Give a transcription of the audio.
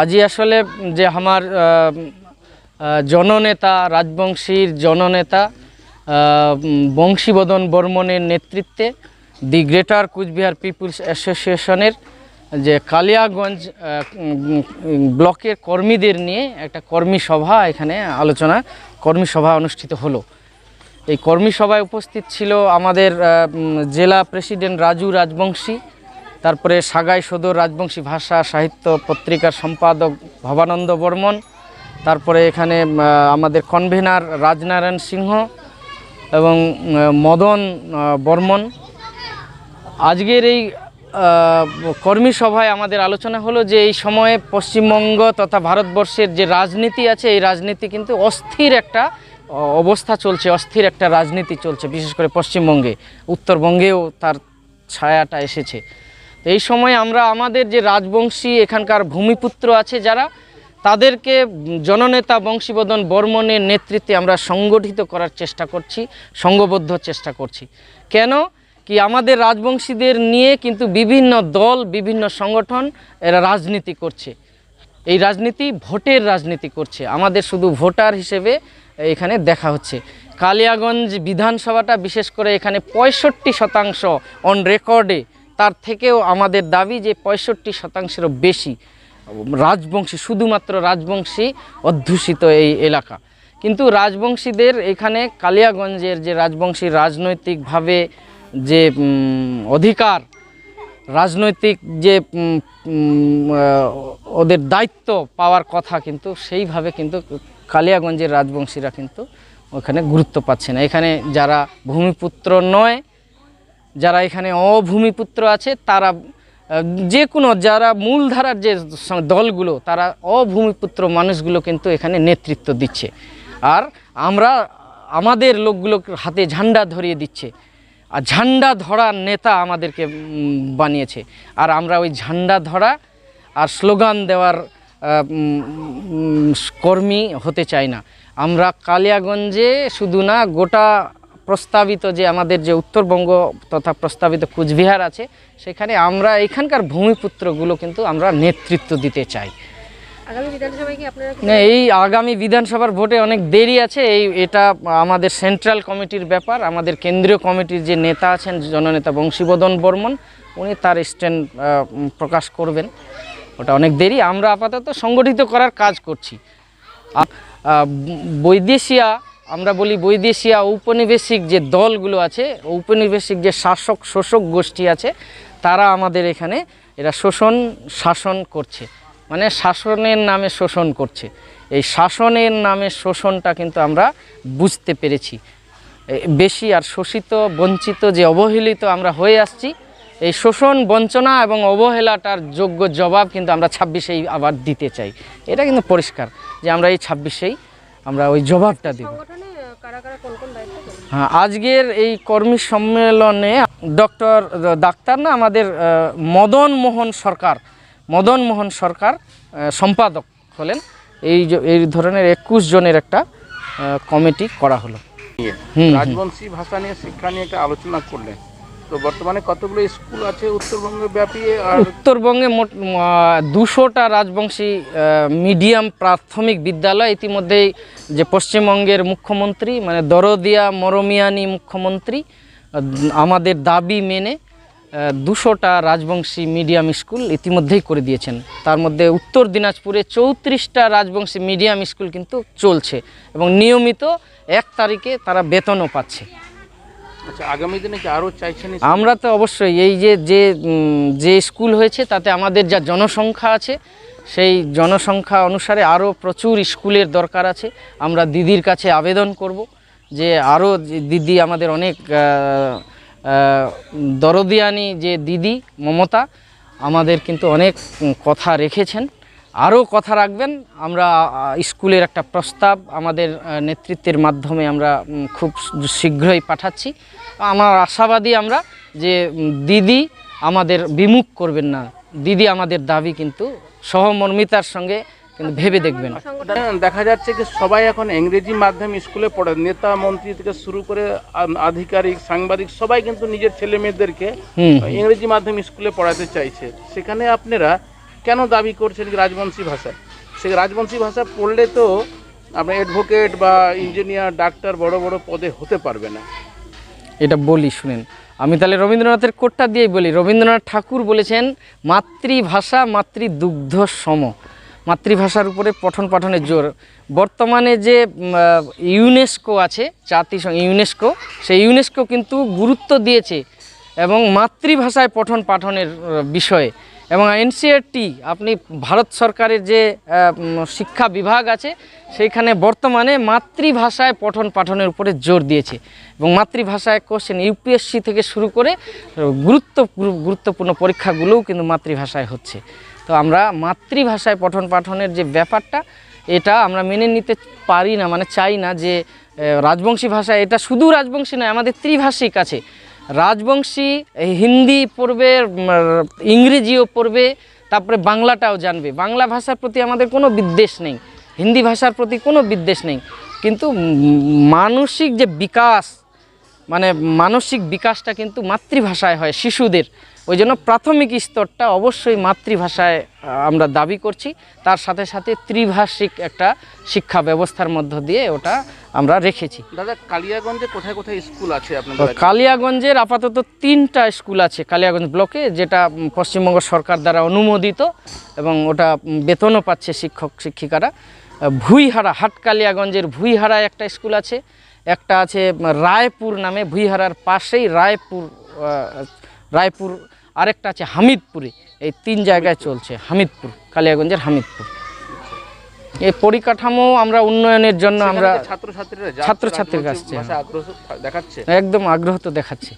আজি আসলে যে আমার জননেতা, রাজবংশীর জননেতা বংশীবদন বর্মনের নেতৃত্বে দি গ্রেটার কুচবিহার পিপুলস অ্যাসোসিয়েশনের যে কালিয়াগঞ্জ ব্লকের কর্মীদের নিয়ে একটা কর্মী সভা এখানে আলোচনা, কর্মী সভা অনুষ্ঠিত হলো। এই কর্মী সভায় উপস্থিত ছিল আমাদের জেলা প্রেসিডেন্ট রাজু রাজবংশী তারপরে সাগাই সদর রাজবংশী ভাষা, সাহিত্য পত্রিকার সম্পাদক ভবানন্দ বর্মন, তারপরে এখানে আমাদের কনভেনার রাজনারায়ণ সিংহ এবং মদন বর্মন। আজকের এই কর্মী সভায় আমাদের আলোচনা হলো যে এই সময়ে পশ্চিমবঙ্গ তথা ভারতবর্ষের যে রাজনীতি আছে, এই রাজনীতি কিন্তু অস্থির একটা অবস্থা চলছে, অস্থির একটা রাজনীতি চলছে, বিশেষ করে পশ্চিমবঙ্গে। উত্তরবঙ্গেও তার ছায়াটা এসেছে। এই সময় আমরা আমাদের যে রাজবংশী এখানকার ভূমিপুত্র আছে যারা, তাদেরকে জননেতা বংশীবদন বর্মনের নেতৃত্বে আমরা সংগঠিত করার চেষ্টা করছি, সংঘবদ্ধ চেষ্টা করছি। কেন? কি আমাদের রাজবংশীদের নিয়ে কিন্তু বিভিন্ন দল, বিভিন্ন সংগঠন এরা রাজনীতি করছে। এই রাজনীতি ভোটের রাজনীতি করছে। আমাদের শুধু ভোটার হিসেবে এখানে দেখা হচ্ছে। কালিয়াগঞ্জ বিধানসভাটা বিশেষ করে এখানে পঁয়ষট্টি শতাংশ অন রেকর্ডে তার থেকেও আমাদের দাবি যে পঁয়ষট্টি শতাংশেরও বেশি রাজবংশী, শুধুমাত্র রাজবংশী অধ্যুষিত এই এলাকা। কিন্তু রাজবংশীদের এখানে কালিয়াগঞ্জের যে রাজবংশী রাজনৈতিকভাবে যে অধিকার, রাজনৈতিক যে ওদের দায়িত্ব পাওয়ার কথা কিন্তু সেইভাবে কিন্তু কালিয়াগঞ্জের রাজবংশীরা কিন্তু ওখানে গুরুত্ব পাচ্ছে না। এখানে যারা ভূমিপুত্র নয় যারা এখানে অভূমিপুত্র আছে, তারা যে কোনো যারা মূলধারার যে দলগুলো, তারা অভূমিপুত্র মানুষগুলো কিন্তু এখানে নেতৃত্ব দিচ্ছে। আর আমরা, আমাদের লোকগুলো হাতে ঝান্ডা ধরিয়ে দিচ্ছে। আর ঝান্ডা ধরা নেতা আমাদেরকে বানিয়েছে। আর আমরা ওই ঝান্ডা ধরা আর স্লোগান দেওয়ার কর্মী হতে চাই না। আমরা কালিয়াগঞ্জে শুধু না, গোটা প্রস্তাবিত যে আমাদের যে উত্তরবঙ্গ তথা প্রস্তাবিত কুচবিহার আছে সেখানে আমরা এখানকার ভূমিপুত্রগুলো কিন্তু আমরা নেতৃত্ব দিতে চাই। না এই আগামী বিধানসভার ভোটে অনেক দেরি আছে এই এটা আমাদের সেন্ট্রাল কমিটির ব্যাপার আমাদের কেন্দ্রীয় কমিটির যে নেতা আছেন জননেতা বংশীবদন বর্মন উনি তার স্ট্যান্ড প্রকাশ করবেন। ওটা অনেক দেরি আমরা আপাতত সংগঠিত করার কাজ করছি। বৈদেশিয়া আমরা বলি বৈদেশিয়া ঔপনিবেশিক যে দলগুলো আছে, ঔপনিবেশিক যে শাসক শোষক গোষ্ঠী আছে, তারা আমাদের এখানে এরা শোষণ, শাসন করছে। মানে শাসনের নামে শোষণ করছে। এই শাসনের নামে শোষণটা কিন্তু আমরা বুঝতে পেরেছি। বেশি আর শোষিত, বঞ্চিত, যে অবহেলিত আমরা হয়ে আসছি, এই শোষণ, বঞ্চনা এবং অবহেলাটার যোগ্য জবাব কিন্তু আমরা ছাব্বিশেই আবার দিতে চাই। এটা কিন্তু পরিষ্কার যে আমরা এই ছাব্বিশেই আমরা ওই জবাবটা দেব। সংগঠনে আহ, কারা কারা কোন কোন দায়িত্ব পালন হ্যাঁ আজকের এই কর্মী সম্মেলনে ডক্টর ডাক্তার না আমাদের মদন মোহন সরকার মদন মোহন সরকার সম্পাদক হলেন। এই এই ধরনের একুশ জনের একটা কমিটি করা হলো। রাজবংশী ভাষা নিয়ে শিক্ষা নিয়ে একটা আলোচনা করলেন। তো বর্তমানে কতগুলো স্কুল আছে উত্তরবঙ্গ ব্যাপী? আর উত্তরবঙ্গে মোট দুশোটা রাজবংশী মিডিয়াম প্রাথমিক বিদ্যালয়। ইতিমধ্যেই যে পশ্চিমবঙ্গের মুখ্যমন্ত্রী মানে দরদিয়া মরমিয়ানি মুখ্যমন্ত্রী আমাদের দাবি মেনে দুশোটা রাজবংশী মিডিয়াম স্কুল ইতিমধ্যেই করে দিয়েছেন। তার মধ্যে উত্তর দিনাজপুরে চৌত্রিশটা রাজবংশী মিডিয়াম স্কুল কিন্তু চলছে এবং নিয়মিত এক তারিখে তারা বেতনও পাচ্ছে। আগামী দিনে কি আরও চাইছেন আমরা তো অবশ্যই এই যে যে যে স্কুল হয়েছে, তাতে আমাদের যা জনসংখ্যা আছে, সেই জনসংখ্যা অনুসারে আরও প্রচুর স্কুলের দরকার আছে। আমরা দিদির কাছে আবেদন করব যে আরও দিদি আমাদের অনেক দরদিয়ানি যে দিদি মমতা, আমাদের কিন্তু অনেক কথা রেখেছেন। আরও কথা রাখবেন। আমরা স্কুলের একটা প্রস্তাব আমাদের নেতৃত্বের মাধ্যমে আমরা খুব শীঘ্রই পাঠাচ্ছি। আমার আশাবাদী আমরা যে দিদি আমাদের বিমুখ করবেন না। দিদি আমাদের দাবি কিন্তু সহমর্মিতার সঙ্গে কিন্তু ভেবে দেখবেন। দেখা যাচ্ছে যে সবাই এখন ইংরেজি মাধ্যম স্কুলে পড়ে নেতা মন্ত্রী থেকে শুরু করে আধিকারিক সাংবাদিক সবাই কিন্তু নিজের ছেলে মেয়েদেরকে ইংরেজি মাধ্যম স্কুলে পড়াতে চাইছে। সেখানে আপনারা কেন দাবি করছেন রাজবংশী ভাষা? সে রাজবংশী ভাষা পড়লে তো আপনার অ্যাডভোকেট বা ইঞ্জিনিয়ার ডাক্তার বড় বড় পদে হতে পারবে না। এটা বলি, শুনেন। আমি তাহলে রবীন্দ্রনাথের কোটটা দিয়েই বলি। রবীন্দ্রনাথ ঠাকুর বলেছেন, মাতৃভাষা, মাতৃদুগ্ধ সম। মাতৃভাষার উপরে পঠন পাঠনের জোর। বর্তমানে যে ইউনেস্কো আছে জাতিসংঘ ইউনেস্কো সেই ইউনেস্কো কিন্তু গুরুত্ব দিয়েছে এবং মাতৃভাষায় পঠন পাঠনের বিষয়ে এবং এনসিআরটি আপনি ভারত সরকারের যে শিক্ষা বিভাগ আছে, সেইখানে বর্তমানে মাতৃভাষায় পঠন পাঠনের উপরে জোর দিয়েছে। এবং মাতৃভাষায় কোশ্চেন ইউপিএসসি থেকে শুরু করে, গুরুত্ব, গুরুত্বপূর্ণ পরীক্ষাগুলোও কিন্তু মাতৃভাষায় হচ্ছে। তো আমরা মাতৃভাষায় পঠন পাঠনের যে ব্যাপারটা, এটা আমরা মেনে নিতে পারি না মানে চাই না যে রাজবংশী ভাষা, এটা শুধু রাজবংশী নয়, আমাদের ত্রিভাষিক আছে। রাজবংশী হিন্দি পড়বে ইংরেজিও পড়বে, তারপরে বাংলাটাও জানবে। বাংলা ভাষার প্রতি আমাদের কোনো বিদ্বেষ নেই, হিন্দি ভাষার প্রতি কোনো বিদ্বেষ নেই। কিন্তু মানসিক যে বিকাশ মানে মানসিক বিকাশটা কিন্তু মাতৃভাষায় হয় শিশুদের। ওই জন্য প্রাথমিক স্তরটা অবশ্যই মাতৃভাষায় আমরা দাবি করছি। তার সাথে সাথে ত্রিভাষিক একটা শিক্ষা ব্যবস্থার মধ্য দিয়ে ওটা আমরা রেখেছি। দাদা কালিয়াগঞ্জে কোথায় কোথায় স্কুল আছে তো আপনাদের কালিয়াগঞ্জের আপাতত তিনটা স্কুল আছে কালিয়াগঞ্জ ব্লকে যেটা পশ্চিমবঙ্গ সরকার দ্বারা অনুমোদিত এবং ওটা বেতনও পাচ্ছে শিক্ষক শিক্ষিকারা। ভুইহারা হাট কালিয়াগঞ্জের ভুইহারা একটা স্কুল আছে। একটা আছে রায়পুর নামে ভুইহারার পাশেই রায়পুর রায়পুর আরেকটা আছে হামিদপুরে। এই তিন জায়গায় চলছে হামিদপুর কালিয়াগঞ্জের হামিদপুর। এই পরিকাঠামো আমরা উন্নয়নের জন্য আমরা ছাত্রছাত্রীরা ছাত্রছাত্রীর কাছে, দেখাচ্ছে? একদম আগ্রহ তো দেখাচ্ছি।